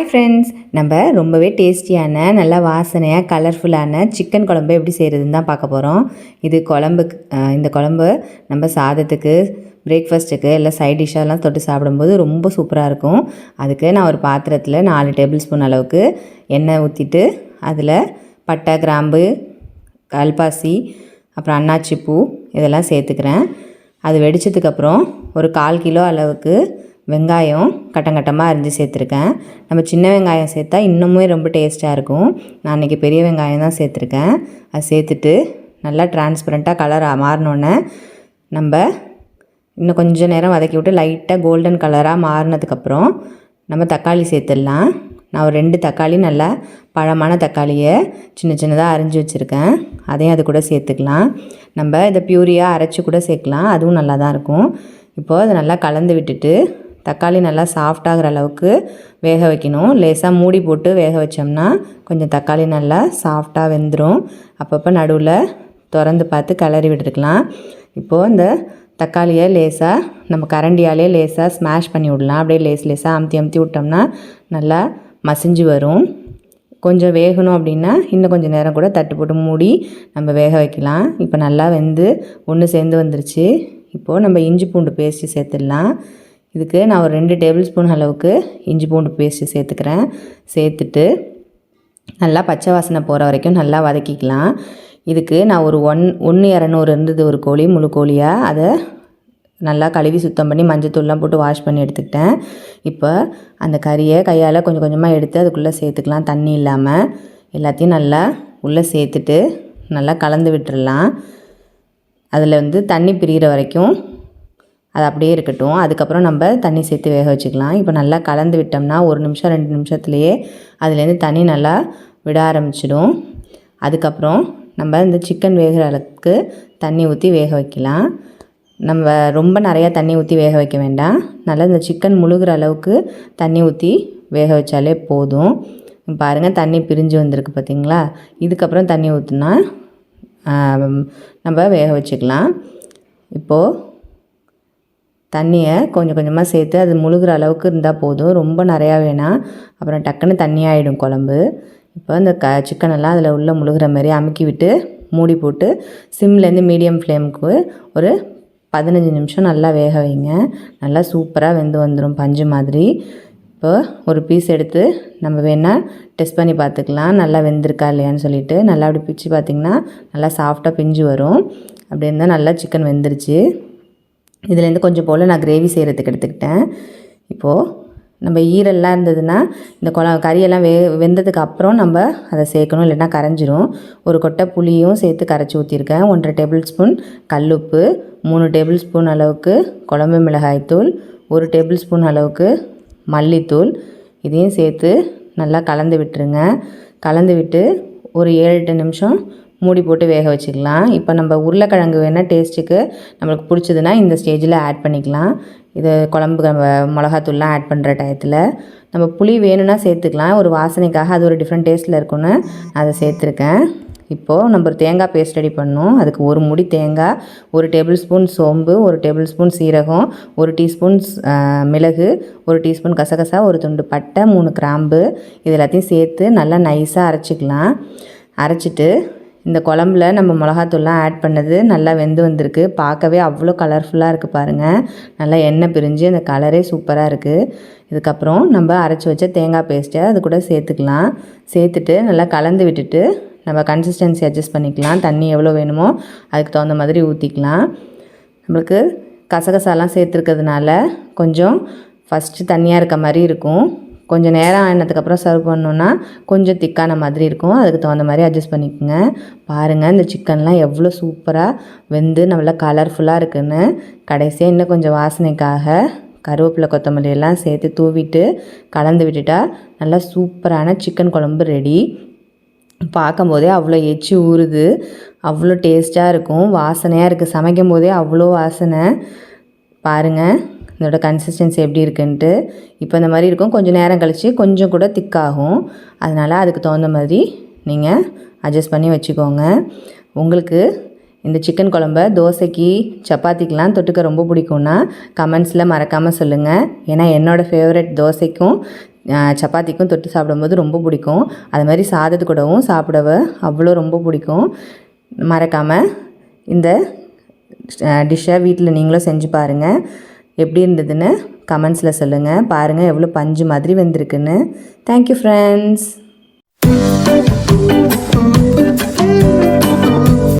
Hi friends நம்ம ரொம்பவே டேஸ்டியான நல்லா வாசனையாக கலர்ஃபுல்லான சிக்கன் குழம்பு எப்படி செய்கிறதுன்னு தான் பார்க்க போகிறோம் இது குழம்புக்கு இந்த குழம்பு நம்ம சாதத்துக்கு பிரேக்ஃபாஸ்ட்டுக்கு இல்லை சைட் டிஷ்ஷெல்லாம் தொட்டு சாப்பிடும்போது ரொம்ப சூப்பராக இருக்கும். அதுக்கு நான் ஒரு பாத்திரத்தில் நாலு டேபிள் ஸ்பூன் அளவுக்கு எண்ணெய் ஊற்றிட்டு அதில் பட்டை கிராம்பு கல்பாசி அப்புறம் அன்னாச்சி பூ இதெல்லாம் சேர்த்துக்கிறேன். அது வெடித்ததுக்கப்புறம் ஒரு கால் கிலோ அளவுக்கு வெங்காயம் கட்டம் கட்டமாக அரிஞ்சு சேர்த்துருக்கேன். நம்ம சின்ன வெங்காயம் சேர்த்தா இன்னுமே ரொம்ப டேஸ்ட்டாக இருக்கும். நான் இன்றைக்கி பெரிய வெங்காயம் தான் சேர்த்துருக்கேன். அது சேர்த்துட்டு நல்லா டிரான்ஸ்பரண்ட்டாக கலர் மாறினோன்னே நம்ம இன்னும் கொஞ்சம் நேரம் வதக்கி விட்டு லைட்டாக கோல்டன் கலராக மாறினதுக்கப்புறம் நம்ம தக்காளி சேர்த்துடலாம். நான் ஒரு ரெண்டு தக்காளி நல்லா பழமான தக்காளியை சின்ன சின்னதாக அரிஞ்சு வச்சுருக்கேன். அதையும் அது கூட சேர்த்துக்கலாம். நம்ம இதை பியூரியாக அரைச்சி கூட சேர்க்கலாம். அதுவும் நல்லா தான் இருக்கும். இப்போது அதை நல்லா கலந்து விட்டுட்டு தக்காளி நல்லா சாஃப்டாகிற அளவுக்கு வேக வைக்கணும். லேசாக மூடி போட்டு வேக வச்சோம்னா கொஞ்சம் தக்காளி நல்லா சாஃப்டாக வெந்துடும் அப்பப்போ நடுவில் திறந்து பார்த்து கிளறி விட்டுருக்கலாம். இப்போது இந்த தக்காளியை லேசாக நம்ம கரண்டியாலே லேசாக ஸ்மாஷ் பண்ணி விடலாம். அப்படியே லேஸ் லேசாக அமுத்தி அமுத்தி விட்டோம்னா நல்லா மசிஞ்சு வரும். கொஞ்சம் வேகணும் அப்படின்னா இன்னும் கொஞ்சம் நேரம் கூட தட்டு போட்டு மூடி நம்ம வேக வைக்கலாம். இப்போ நல்லா வெந்து ஒன்று சேர்ந்து வந்துருச்சு. இப்போது நம்ம இஞ்சி பூண்டு பேஸ்ட்டு சேர்த்துடலாம். இதுக்கு நான் ஒரு ரெண்டு டேபிள் ஸ்பூன் அளவுக்கு இஞ்சி பூண்டு பேஸ்ட்டு சேர்த்துக்கிறேன். சேர்த்துட்டு நல்லா பச்சை வாசனை போகிற வரைக்கும் நல்லா வதக்கிக்கலாம். இதுக்கு நான் ஒரு ஒன் ஒன்று இரநூறு இருந்தது ஒரு கோழி முழு கோழியாக அதை நல்லா கழுவி சுத்தம் பண்ணி மஞ்சத்தூள்லாம் போட்டு வாஷ் பண்ணி எடுத்துக்கிட்டேன். இப்போ அந்த கறியை கையால் கொஞ்சம் கொஞ்சமாக எடுத்து அதுக்குள்ளே சேர்த்துக்கலாம். தண்ணி இல்லாமல் எல்லாத்தையும் நல்லா உள்ளே சேர்த்துட்டு நல்லா கலந்து விட்டுடலாம் அதில் வந்து தண்ணி பிரிகிற வரைக்கும் அது அப்படியே இருக்கட்டும். அதுக்கப்புறம் நம்ம தண்ணி சேர்த்து வேக வச்சுக்கலாம். இப்போ நல்லா கலந்து விட்டோம்னா ஒரு நிமிஷம் ரெண்டு நிமிஷத்துலேயே அதுலேருந்து தண்ணி நல்லா விட ஆரம்பிச்சிடும். அதுக்கப்புறம் நம்ம இந்த சிக்கன் வேகிற அளவுக்கு தண்ணி ஊற்றி வேக வைக்கலாம். நம்ம ரொம்ப நிறையா தண்ணி ஊற்றி வேக வைக்க வேண்டாம். நல்லா இந்த சிக்கன் முழுகிற அளவுக்கு தண்ணி ஊற்றி வேக வச்சாலே போதும். பாருங்கள் தண்ணி பிரிஞ்சு வந்திருக்கு பார்த்தீங்களா? இதுக்கப்புறம் தண்ணி ஊற்றுனா நம்ம வேக வச்சுக்கலாம். இப்போது தண்ணியை கொஞ்சம் கொஞ்சமாக சேர்த்து அது முழுகிற அளவுக்கு இருந்தால் போதும். ரொம்ப நிறையா வேணாம் அப்புறம் டக்குன்னு தண்ணி ஆகிடும் குழம்பு. இப்போ இந்த க சிக்கனெல்லாம் அதில் உள்ளே முழுகிற மாதிரி அமுக்கி விட்டு மூடி போட்டு சிம்லேருந்து மீடியம் ஃப்ளேமுக்கு ஒரு பதினஞ்சு நிமிஷம் நல்லா வேக வைங்க. நல்லா சூப்பராக வெந்து வந்துடும் பஞ்சு மாதிரி. இப்போ ஒரு பீஸ் எடுத்து நம்ம வேணால் டெஸ்ட் பண்ணி பார்த்துக்கலாம். நல்லா வெந்திருக்கா இல்லையான்னு சொல்லிட்டு. நல்லா அப்படி பிச்சு பார்த்திங்கன்னா நல்லா சாஃப்டாக பிஞ்சு வரும். அப்படி இருந்தால் நல்லா சிக்கன் வெந்துருச்சு. இதுலேருந்து கொஞ்சம் போல் நான் கிரேவி செய்கிறதுக்கு எடுத்துக்கிட்டேன். இப்போது நம்ம ஈரல்லாம் இருந்ததுன்னா இந்த குழ கறியெல்லாம் வே வெந்ததுக்கு அப்புறம் நம்ம அதை சேர்க்கணும் இல்லைன்னா கரைஞ்சிரும். ஒரு கொட்டை புளியும் சேர்த்து கரைச்சி ஊற்றிருக்கேன் ஒன்றரை டேபிள் ஸ்பூன் கல்லுப்பு மூணு டேபிள் ஸ்பூன் அளவுக்கு குழம்பு மிளகாய்த்தூள் ஒரு டேபிள் ஸ்பூன் அளவுக்கு மல்லித்தூள். இதையும் சேர்த்து நல்லா கலந்து விட்டுருங்க. கலந்து விட்டு ஒரு ஏழு எட்டு நிமிஷம் மூடி போட்டு வேக வச்சுக்கலாம். இப்போ நம்ம உருளைக்கிழங்கு வேணால் டேஸ்ட்டுக்கு நம்மளுக்கு பிடிச்சதுன்னா இந்த ஸ்டேஜில் ஆட் பண்ணிக்கலாம். இது குழம்பு நம்ம மிளகாத்தூள்லாம் ஆட் பண்ணுற டயத்தில் நம்ம புளி வேணும்னா சேர்த்துக்கலாம். ஒரு வாசனைக்காக அது ஒரு டிஃப்ரெண்ட் டேஸ்ட்டில் இருக்கும்னு அதை சேர்த்துருக்கேன். இப்போது நம்ம ஒரு தேங்காய் பேஸ்ட் ரெடி பண்ணோம் அதுக்கு ஒரு முடி தேங்காய் ஒரு டேபிள் ஸ்பூன் சோம்பு ஒரு டேபிள் ஸ்பூன் சீரகம் ஒரு டீஸ்பூன் மிளகு ஒரு டீஸ்பூன் கசகசா ஒரு துண்டு பட்டை மூணு கிராம்பு. இது எல்லாத்தையும் சேர்த்து நல்லா நைஸாக அரைச்சிக்கலாம். அரைச்சிட்டு இந்த குழம்புல நம்ம மிளகாத்தூள்லாம் ஆட் பண்ணது நல்லா வெந்து வந்திருக்கு. பார்க்கவே அவ்வளோ கலர்ஃபுல்லாக இருக்குது பாருங்கள் நல்லா எண்ணெய் பிரிஞ்சு அந்த கலரே சூப்பராக இருக்குது இதுக்கப்புறம் நம்ம அரைச்சி வச்ச தேங்காய் பேஸ்ட்டை அது கூட சேர்த்துக்கலாம். சேர்த்துட்டு நல்லா கலந்து விட்டுட்டு நம்ம கன்சிஸ்டன்சி அட்ஜஸ்ட் பண்ணிக்கலாம். தண்ணி எவ்வளோ வேணுமோ அதுக்கு தகுந்த மாதிரி ஊற்றிக்கலாம் நம்மளுக்கு கசகசாலாம் சேர்த்துருக்கிறதுனால கொஞ்சம் ஃபஸ்ட்டு தண்ணியாக இருக்க மாதிரி இருக்கும். கொஞ்சம் நேரம் ஆனதுக்கப்புறம் சர்வ் பண்ணோன்னா கொஞ்சம் திக்கான மாதிரி இருக்கும். அதுக்கு தகுந்த மாதிரி அட்ஜஸ்ட் பண்ணிக்கோங்க. பாருங்கள் இந்த சிக்கன்லாம் எவ்வளோ சூப்பராக வெந்து நல்லா கலர்ஃபுல்லாக இருக்குன்னு. கடைசியாக இன்னும் கொஞ்சம் வாசனைக்காக கருவேப்பிலை கொத்தமல்லி எல்லாம் சேர்த்து தூவிட்டு கலந்து விட்டுட்டா நல்லா சூப்பரான சிக்கன் குழம்பு ரெடி பார்க்கும்போதே அவ்வளோ எச்சி ஊறுது அவ்வளோ டேஸ்ட்டாக இருக்கும் வாசனையாக இருக்குது சமைக்கும் போதே அவ்வளோ வாசனை. பாருங்கள் இதோட கன்சிஸ்டன்சி எப்படி இருக்குன்ட்டு. இப்போ இந்த மாதிரி இருக்கும். கொஞ்சம் நேரம் கழித்து கொஞ்சம் கூட திக்காகும். அதனால் அதுக்கு தகுந்த மாதிரி நீங்கள் அட்ஜஸ்ட் பண்ணி வச்சுக்கோங்க. உங்களுக்கு இந்த சிக்கன் குழம்ப தோசைக்கு சப்பாத்திக்கெலாம் தொட்டுக்க ரொம்ப பிடிக்கும்னா கமெண்ட்ஸில் மறக்காமல் சொல்லுங்கள் ஏன்னா என்னோடய ஃபேவரட் தோசைக்கும் சப்பாத்திக்கும் தொட்டு சாப்பிடும்போது ரொம்ப பிடிக்கும். அது மாதிரி சாதத்து கூடவும் சாப்பிடவ அவ்வளோ ரொம்ப பிடிக்கும். மறக்காமல் இந்த டிஷ்ஷை வீட்டில் நீங்களும் செஞ்சு பாருங்கள் எப்படி இருந்ததுன்னு கமெண்ட்ஸில் சொல்லுங்கள் பாருங்கள் எவ்வளோ பஞ்சு மாதிரி வந்திருக்குன்னு. Thank you friends